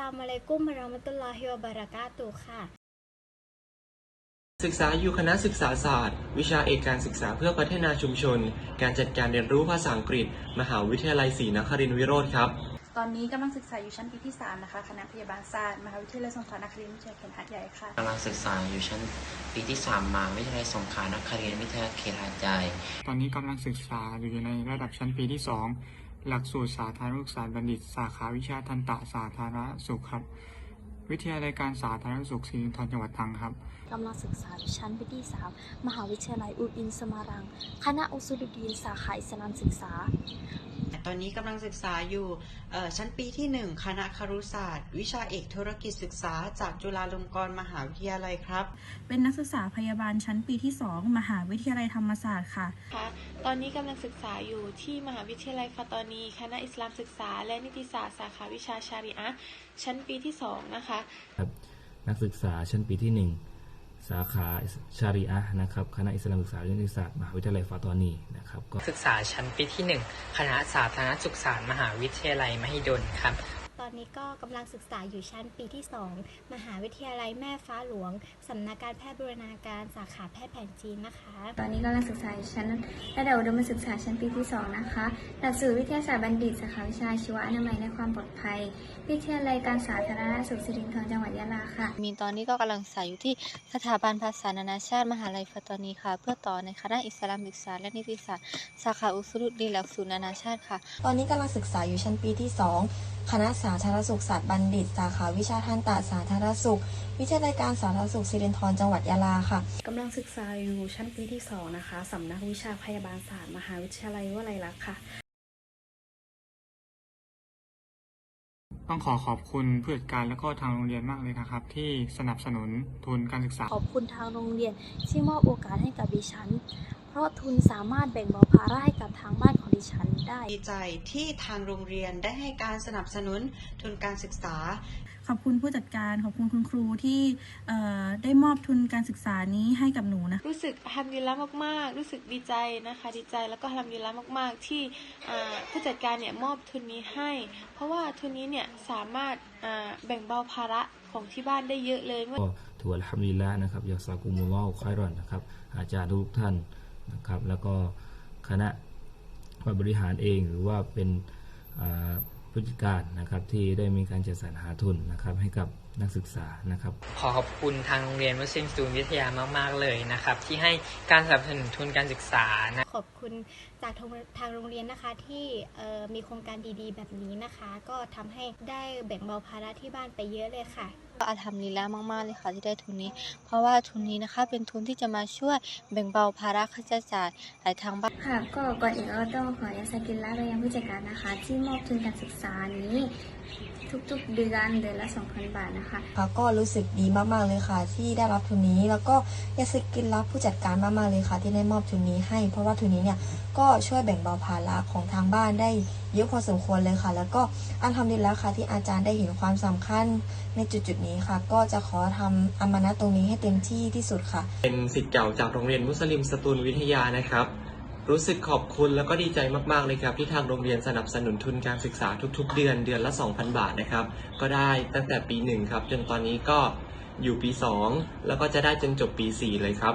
ลามอะลัยกุมวะเราะมะตุลลอฮิวะบะเราะกาตุฮ์ค่ะ ศึกษาอยู่คณะศึกษาศาสตร์ วิชาเอกการศึกษาเพื่อพัฒนาชุมชน การจัดการเรียนรู้ภาษาอังกฤษ มหาวิทยาลัยศรีนครินทรวิโรธครับ ตอนนี้กำลังศึกษาอยู่ชั้นปีที่ 3 นะคะ คณะพยาบาลศาสตร์ มหาวิทยาลัยสงขลานครินทร์วิทยาเขตหาดใหญ่ค่ะ กำลังศึกษาอยู่ชั้นปีที่ 3 มาวิทยาลัยสงขลานครินทร์วิทยาเขตหาดใหญ่ ตอนนี้กำลังศึกษาอยู่ในระดับชั้นปีที่ 2 หลักสูตรสาธารณสุขศาสตร์บัณฑิต สาขาวิชาทันตะสาธารณสุขครับ วิทยาลัยการสาธารณสุขศรีนครินจังหวัดตรังครับกำลังศึกษาชั้นปีที่สามมหาวิทยาลัยอุดอินสมารัง คณะอุสุดุดีนสาขาอิสลามศึกษา ตอนนี้กำลังศึกษาอยู่เอ่อชั้นปีที่ 1 คณะครุศาสตร์ วิชาเอกธุรกิจศึกษา จากจุฬาลงกรณ์มหาวิทยาลัยครับ เป็นนักศึกษาพยาบาลชั้นปีที่ 2 มหาวิทยาลัยธรรมศาสตร์ค่ะค่ะตอนนี้กำลังศึกษาอยู่ที่มหาวิทยาลัยฟาตอนีคณะอิสลามศึกษา และนิติศาสตร์สาขาวิชาชาริอะห์ชั้นปีที่2นะคะครับนักศึกษาชั้นปีที่ 1 สาขาชาริอะนะครับคณะอิสลามศึกษาและนิติศาสตร์มหาวิทยาลัยฟาตอนีนะครับก็ศึกษาชั้นปีที่ 1 คณะสาธารณสุขศาสตร์มหาวิทยาลัยมหิดลครับ อนนี้ก็กำลังศึกษาอยู่ชั้นปีที่ 2 มหาวิทยาลัยแม่ฟ้าหลวงสำนักการแพทย์บูรณาการสาขาแพทย์แผนจีนนะคะ ตอนนี้กำลังศึกษาอยู่ชั้นระดับอุดมศึกษาชั้นปีที่ 2 นะคะ หลักสูตรวิทยาศาสตร์บัณฑิตสาขาวิชาชีวอนามัยและความปลอดภัย วิทยาลัยการสาธารณสุขสิรินธรจังหวัดยะลาค่ะ มีตอนนี้ก็กำลังศึกษาอยู่ที่สถาบันภาษานานาชาติ มหาลัยฟาตอนีค่ะ เพื่อต่อในคณะอิสลามศึกษาและนิติศาสตร์สาขาอุสุลุดีนหลักสูตรนานาชาติค่ะ ตอนนี้กำลังศึกษาอยู่ชั้นปีที่ 2 คณะสาธารณสุขศาสตร์บัณฑิต สาขาวิชาทันตสาธารณสุข วิทยาลัยการสาธารณสุขสิรินธรจังหวัดยะลาค่ะกำลังศึกษาอยู่ชั้นปีที่ 2 นะคะสำนักวิชาพยาบาลศาสตร์มหาวิทยาลัยวลัยลักษณ์ค่ะ ต้องขอขอบคุณผู้จัดการและก็ทางโรงเรียนมากเลยนะครับ ที่สนับสนุนทุนการศึกษา ขอบคุณทางโรงเรียนที่มอบโอกาสให้กับดิฉัน เพราะทุนสามารถแบ่งเบาภาระให้กับทางบ้านของดิฉัน ได้ดีใจที่ทางโรงเรียนได้ให้การสนับสนุนทุนการศึกษา ขอบคุณผู้จัดการขอบคุณคุณครูที่เอ่อได้มอบทุนการศึกษานี้ให้กับหนูนะรู้สึกฮัมดุลิลละมากๆ รู้สึกดีใจนะคะ ดีใจแล้วก็ฮัมดุลิลละมาก ๆ ที่อ่าผู้จัดการเนี่ยมอบทุนนี้ให้ เพราะว่าทุนนี้เนี่ยสามารถอ่าแบ่งเบาภาระของที่บ้านได้เยอะเลยก็ถือว่าอัลฮัมดุลิลละนะครับยาซากุมุลลอฮุคอยรอนนะครับอาจารย์ทุกท่านนะครับแล้วก็คณะ ผู้บริหารเอง หรือว่าเป็น ผู้จัดการนะครับที่ได้มีการจัดสรรหาทุนนะครับให้กับนักศึกษานะครับ ขอขอบคุณทางโรงเรียนมุสลิมสตูนวิทยามาก ๆ เลยนะครับ ที่ให้การสนับสนุนทุนการศึกษานะขอบคุณจากทางทางโรงเรียนนะคะที่เอ่อมีโครงการดีๆ แบบนี้นะคะ ก็ทำให้ได้แบ่งเบาภาระที่บ้านไปเยอะเลยค่ะก็อาทำลีละมากๆเลยค่ะที่ได้ทุนนี้ เพราะว่าทุนนี้นะคะเป็นทุนที่จะมาช่วยแบ่งเบาภาระค่าใช้จ่ายหลายทางบ้านค่ะ ก็ก่อนอื่นก็ต้องขอยาสกินละไปยังผู้จัดการนะคะ ที่มอบทุนการศึกษานี้ ทุกๆเดือนเดือนละ 2,000 บาทนะคะ ค่ะก็รู้สึกดีมากๆเลยค่ะ ที่ได้รับทุนนี้แล้วก็อยากสกินรับผู้จัดการมากๆเลยค่ะ ที่ได้มอบทุนนี้ให้ เพราะว่าทุนนี้เนี่ยก็ช่วยแบ่งเบาภาระของทางบ้านได้เยอะพอสมควรเลยค่ะ แล้วก็อันทำดีแล้วค่ะที่อาจารย์ได้เห็นความสำคัญในจุดๆนี้ค่ะ ก็จะขอทำอามานะตรงนี้ให้เต็มที่ที่สุดค่ะ เป็นสิทธิ์เก่าจากโรงเรียนมุสลิมสตูลวิทยานะครับ รู้สึกขอบคุณแล้วก็ดีใจมากๆเลยครับ ที่ทางโรงเรียนสนับสนุนทุนการศึกษาทุก ๆ เดือนเดือนละ 2,000 บาทนะครับ ก็ได้ตั้งแต่ปี 1 ครับ จนตอนนี้ก็อยู่ปี 2 แล้วก็จะได้จนจบปี 4 เลยครับ